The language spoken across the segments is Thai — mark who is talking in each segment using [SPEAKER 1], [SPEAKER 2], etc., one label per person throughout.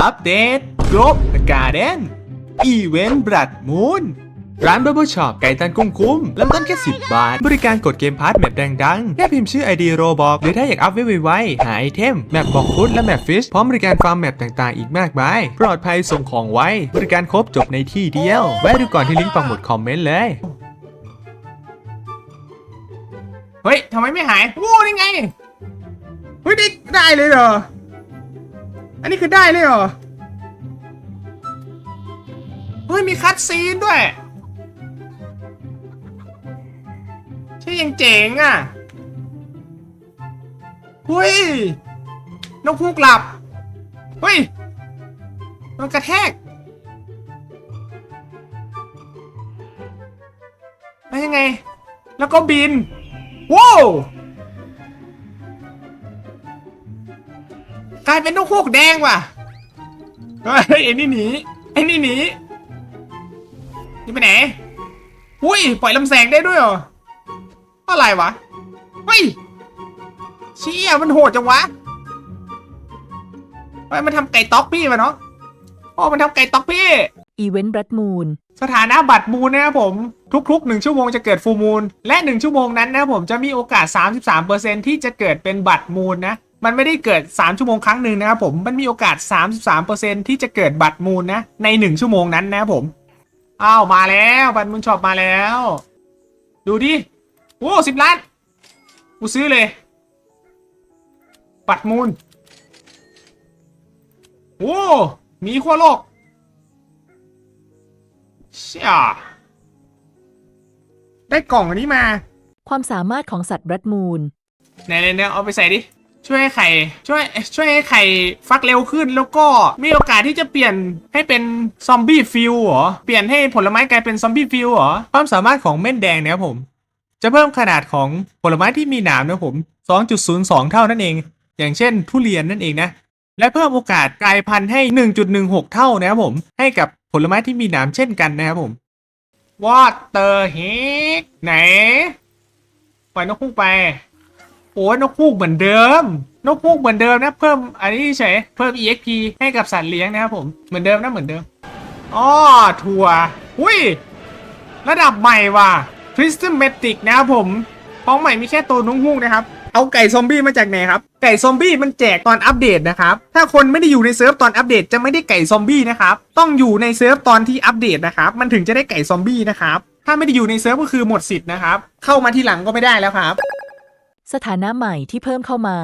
[SPEAKER 1] อัปเดตกรบการ์เดนอีเวนต์บรัดมูนร้านเบอร์เบอร์ช็อปไก่ตันกุ้งคุ้มเริ่มต้นแค่ 10 บาท บริการกดเกมพาร์ทแมปดังๆ แค่พิมพ์ชื่อ ID โรบอกหรือถ้าอยากอัพไว้ไวๆหาไอเทม แมปบอกฟุตและแมปฟิช พร้อมบริการฟาร์มแมปต่างๆ อีกมากมาย ปลอดภัยส่งของไวบริการครบจบในที่เดียว แวะดูก่อนที่ลิงก์ปักหมุดคอมเมนต์เลย เฮ้ยทำไมไม่หายโว้นี่ไง เฮ้ยได้ได้เลยเหรอ อันนี้คือได้เลยเหรอ เฮ้ย มีคัดซีนด้วยใช่ยังเจ๋งอะเฮ้ยนกพูกหลับเฮ้ยมันกระแทกแล้วยังไง แล้วก็บินว้าว ลายเป็นนกฮูกแดงว่ะเฮ้ยไอ้นี่หนีไอ้นี่หนีนี่ไปไหนอุ้ยปล่อยลำแสงได้ด้วยเหรออะไรวะเฮ้ยเชี่ยมันโหดจังวะเฮ้ยมันทำไก่ต๊อกพี่มาเนาะโอ้มันทำไก่ต๊อกพี่
[SPEAKER 2] อีเวนต์บรัดมูน
[SPEAKER 1] สถานะบัตรมูลนะครับผม ทุกๆ 1 ชั่วโมงจะเกิดฟูมูล และ 1 ชั่วโมงนั้นนะครับผมจะมีโอกาส 33%ที่จะเกิดเป็นบัตรมูลนะ มันไม่ได้เกิด 3 ชั่วโมงครั้งหนึ่งนะครับผม มันมีโอกาส 33%ที่จะเกิดบัตรมูลนะ ใน 1 ชั่วโมงนั้นนะครับผม อ้าว มาแล้วบัตรมูลช็อปมาแล้ว ดูดิ โอ้สิบล้าน กูซื้อเลย บัตรมูล โอ้ มีขั้วโลก เชี่ย ได้กล่องอันนี้มา
[SPEAKER 2] ความสามารถของสัตว์บรัดมูน
[SPEAKER 1] ไหนๆๆเอาไปใส่ดิ ช่วยให้ไข่ช่วยช่วยให้ไข่ฟักเร็วขึ้นแล้วก็มีโอกาสที่จะเปลี่ยนให้เป็นซอมบี้ฟิลเหรอ เปลี่ยนให้ผลไม้กลายเป็นซอมบี้ฟิลเหรอ ความสามารถของเม่นแดงเนี่ยครับผม จะเพิ่มขนาดของผลไม้ที่มีหนามนะผม 2.02 เท่านั่นเอง อย่างเช่น ทุเรียนนั่นเองนะ และเพิ่มโอกาสกลายพันธุ์ให้ 1.16 เท่านะครับผม ให้กับผลไม้ที่มีหนามเช่นกันนะครับผม What the heck ไหนปล่อยนกฮูกไป โอ้นกฮูกเหมือนเดิม นกฮูกเหมือนเดิมนะ เพิ่มอันนี้เฉยเพิ่ม exp ให้กับสัตว์เลี้ยงนะครับผมเหมือนเดิมนะเหมือนเดิมอ๋อถั่วอุ้ยระดับใหม่ว่ะ Prismatic นะครับผมของใหม่มีแค่ตัวนกฮูกนะครับเอาไก่ซอมบี้มาจากไหนครับ ไก่ซอมบี้มันแจกตอนอัปเดตนะครับ ถ้าคนไม่ได้อยู่ในเซิร์ฟตอนอัปเดตจะไม่ได้ไก่ซอมบี้นะครับ ต้องอยู่ในเซิร์ฟตอนที่อัปเดตนะครับ มันถึงจะได้ไก่ซอมบี้นะครับ ถ้าไม่ได้อยู่ในเซิร์ฟก็คือหมดสิทธิ์นะครับ เข้ามาที่หลังก็ไม่ได้แล้วครับ
[SPEAKER 2] สถานะใหม่ที่เพิ่มเข้ามา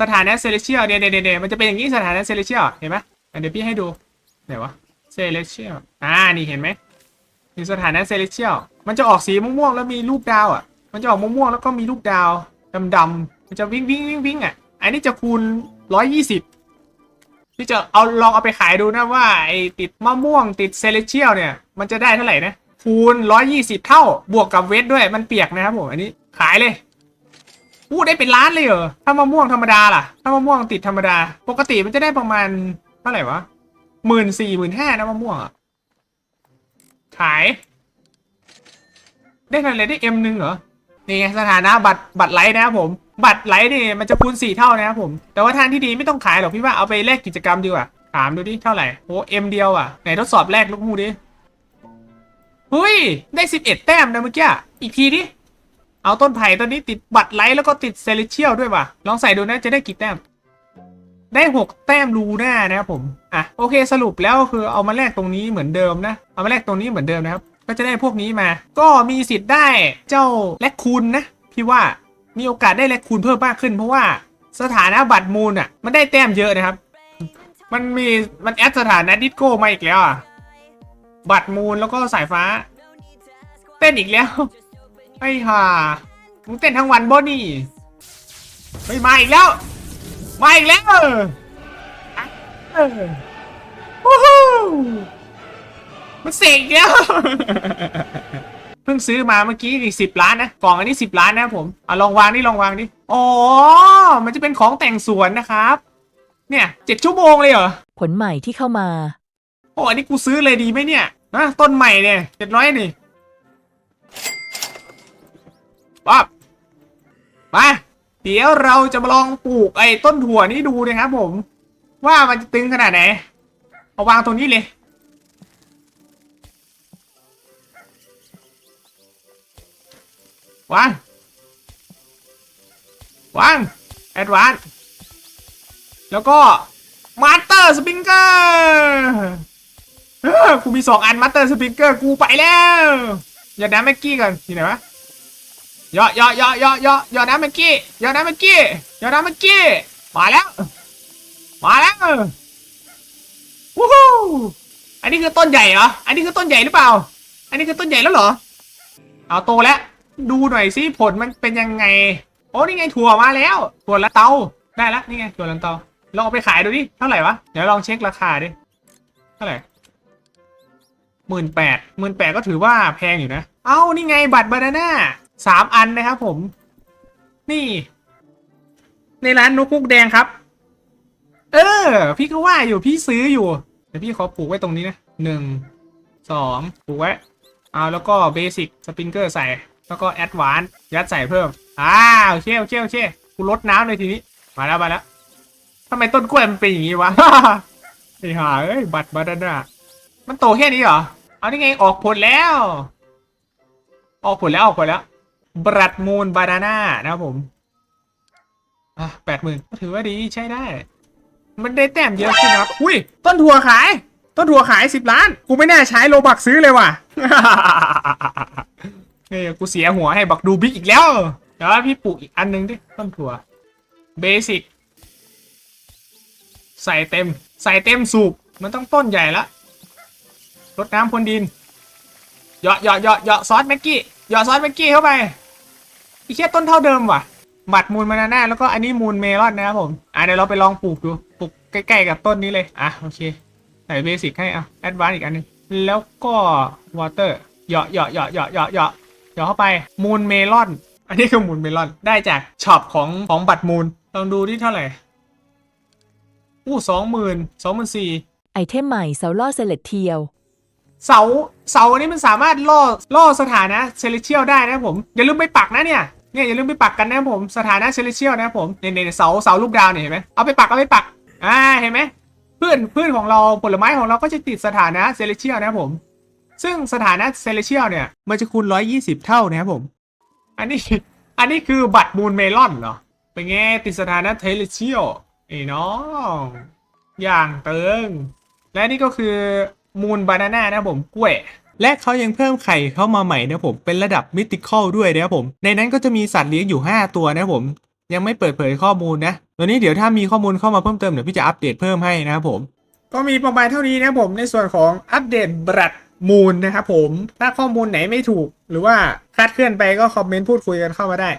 [SPEAKER 1] สถานะเซเลเชียลเนี่ยเนี่ยเนี่ยมันจะเป็นอย่างนี้สถานะเซเลเชียลเห็นไหมเดี๋ยวพี่ให้ดูไหนวะเซเลเชียลอ่านี่เห็นไหมมีสถานะเซเลเชียลมันจะออกสีม่วงๆแล้วมีรูปดาวอะ มันจะออกม่วงๆแล้วก็มีรูปดาวดำๆมันจะวิ่งวิ่งวิ่งวิ่งอะ อันนี้จะคูณร้อยยี่สิบพี่จะเอาลองเอาไปขายดูนะว่าไอติดมะม่วงติดเซเลเชียลเนี่ย มันจะได้เท่าไหร่นะคูณร้อยยี่สิบเท่าบวกกับเวทด้วยมันเปียกนะครับผมอันนี้ขายเลย อู้ได้เป็นล้านเลยเหรอ ถ้ามะม่วงธรรมดาล่ะ ถ้ามะม่วงติดธรรมดา ปกติมันจะได้ประมาณเท่าไหร่วะหมื่นสี่หมื่นห้านะมะม่วงอะ ขาย ได้เท่าไหร่ได้เอ็มหนึ่งเหรอ นี่ไงสถานะบัตรบัตรไลท์นะครับผม บัตรไลท์นี่มันจะคูณสี่เท่านะครับผม แต่ว่าทางที่ดีไม่ต้องขายหรอกพี่ว่าเอาไปแลกกิจกรรมดีกว่า ถามดูดิเท่าไหร่โอ้เอ็มเดียวอะ ไหนทดสอบแลกลูกมูดิเฮ้ย ได้สิบเอ็ดแต้มนะเมื่อกี้ อีกทีดิ เอาต้นไผ่ต้นนี้ติดบัตรไลท์แล้วก็ติดเซเลเชียลด้วยว่ะ ลองใส่ดูนะจะได้กี่แต้ม ได้ 6 แต้มรูหน้านะครับผม อะโอเคสรุปแล้วคือเอามาแลกตรงนี้เหมือนเดิมนะ เอามาแลกตรงนี้เหมือนเดิมนะครับ ก็จะได้พวกนี้มา ก็มีสิทธิ์ได้เจ้าแลกคูณนะ พี่ว่ามีโอกาสได้แลกคูณเพิ่มมากขึ้น เพราะว่าสถานะบัตรมูลอะมันได้แต้มเยอะนะครับ มันมีมันแอดสถานะดิสโก้มาอีกแล้วอะ บัตรมูลแล้วก็สายฟ้า เต้นอีกแล้ว ไอ้ห่ามึงเต้นทั้งวันบ่นี่เฮ้ยมาอีกแล้ว มาอีกแล้วเออวู้ฮู้มันเสกอีกแล้วเพิ่งซื้อมาเมื่อกี้อีกสิบล้านนะกล่องอันนี้สิบล้านนะครับผมอะลองวางนี่ลองวางดิอ๋อมันจะเป็นของแต่งสวนนะครับ เนี่ยเจ็ดชั่วโมงเลยเหรอ
[SPEAKER 2] ผลใหม่ที่เข้ามา
[SPEAKER 1] โอ้อันนี้กูซื้อเลยดีไหมเนี่ยนะต้นใหม่เนี่ยเจ็ดร้อยนี่ ปั๊บมาเดี๋ยวเราจะมาลองปลูกไอ้ต้นถั่วนี้ดูนะครับผม ว่ามันจะตึงขนาดไหน เอาวางตรงนี้เลย วาง วาง แอดวานแล้วก็มาสเตอร์สปริงเกอร์กูมีสองอันมาสเตอร์สปริงเกอร์กูไปแล้ว อย่าน้ำแม็กกี้ก่อนที่ไหนวะ ย่อย่อย่อย่อย่อย่อน้ำแม็กกี้ย่อน้ำแม็กกี้ย่อน้ำแม็กกี้มาแล้วมาแล้ววู้ฮู้อันนี้คือต้นใหญ่เหรออันนี้คือต้นใหญ่หรือเปล่า อันนี้คือต้นใหญ่แล้วเหรอเอาโตแล้วดูหน่อยสิผลมันเป็นยังไงโอ้นี่ไงถั่วมาแล้วถั่วละเตาได้แล้วนี่ไงถั่วละเตาลองเอาไปขายดูดิเท่าไหร่วะเดี๋ยวลองเช็คราคาดิเท่าไหร่หมื่นแปดหมื่นแปดก็ถือว่าแพงอยู่นะ เอ้านี่ไงบัตรบานาน่า สามอันนะครับผม นี่ ในร้านนกคุกแดงครับ เออ พี่ก็ว่าอยู่พี่ซื้ออยู่ เดี๋ยวพี่ขอปลูกไว้ตรงนี้นะหนึ่งสองปลูกไว้เอาแล้วก็เบสิกสปริงเกอร์ใส่ แล้วก็แอดวานยัดใส่เพิ่มอ่าโอเคโอเคโอเคกูลดน้ำเลยทีนี้ มาแล้วมาแล้วทำไมต้นกล้วยมันเป็นอย่างนี้วะไอ้ห่าเอ้ยบัตรบานาน่ามันโตแค่นี้เหรอ เอานี่ไงออกผลแล้ว ออกผลแล้วออกผลแล้ว บรัดมูนบานาน่านะครับผม อะแปดหมื่นก็ถือว่าดีใช้ได้ มันได้แต้มเยอะขึ้นนะครับ อุ้ย ต้นถั่วขาย ต้นถั่วขายสิบล้าน กูไม่น่าใช้โลบักซื้อเลยว่ะเฮ้ยกูเสียหัวให้บักดูบิ๊กอีกแล้ว เดี๋ยวพี่ปลูกอีกอันหนึงดิ ต้นถั่ว เบสิก ใส่เต็ม ใส่เต็มสูบ มันต้องต้นใหญ่ละรดน้ำพรวนดินเหยาะเหยาะเหยาะเหยาะซอสแม็กกี้เหยาะซอสแม็กกี้เข้าไป อีเคียต้นเท่าเดิมว่ะบัตรมูลบานาน่าแล้วก็อันนี้มูลเมลอนนะครับผมอะเดี๋ยวเราไปลองปลูกดูปลูกใกล้ๆกับต้นนี้เลยอะโอเคใส่เบสิกให้อะแอดวานอีกอันหนึงแล้วก็วอเตอร์เหยาะเหยาะเหยาะเหยาะเหยาะเหยาะเหยาะเข้าไปมูลเมลอน อันนี้คือมูลเมลอนได้จากช็อปของของบัตรมูลลองดูที่เท่าไหร่อู้สองหมื่นสองหมื่นสี่
[SPEAKER 2] ไอเทมใหม่เสาล่อเซเลตเทียล
[SPEAKER 1] เสาเสาอันนี้มันสามารถล่อล่อสถานะเซเลเชียลได้นะครับผมอย่าลืมไปปักนะเนี่ย เนี่ยอย่าลืมไปปักกันนะครับผมสถานะเซเลเชียลนะครับผมเนี่ยเนี่ยเสาเสาลูกดาวเนี่ยเห็นไหมเอาไปปักเอาไปปักอ่าเห็นไหมพืชพืชของเราผลไม้ของเราก็จะติดสถานะเซเลเชียลนะครับผม ซึ่งสถานะเซเลเชียลเนี่ยมันจะคูณ 120 เท่านะครับผม อันนี้อันนี้คือบัตรมูลเมลอนเหรอเป็นไงติดสถานะเทเลเชียลไอ้น้องอย่างเติงและนี่ก็คือมูลบานาน่านะผมกล้วย และเขายังเพิ่มไข่เข้ามาใหม่นะผมเป็นระดับมิติคอลด้วยนะครับผม ในนั้นก็จะมีสัตว์เลี้ยงอยู่ 5 ตัวนะผม ยังไม่เปิดเผยข้อมูลนะตัวนี้เดี๋ยวถ้ามีข้อมูลเข้ามาเพิ่มเติมเดี๋ยวพี่จะอัปเดตเพิ่มให้นะครับผม ก็มีประมาณเท่านี้นะผมในส่วนของอัปเดตบรัดมูลนะครับผม ถ้าข้อมูลไหนไม่ถูก หรือว่าคลาดเคลื่อนไปก็คอมเมนต์พูดคุยกันเข้ามาได้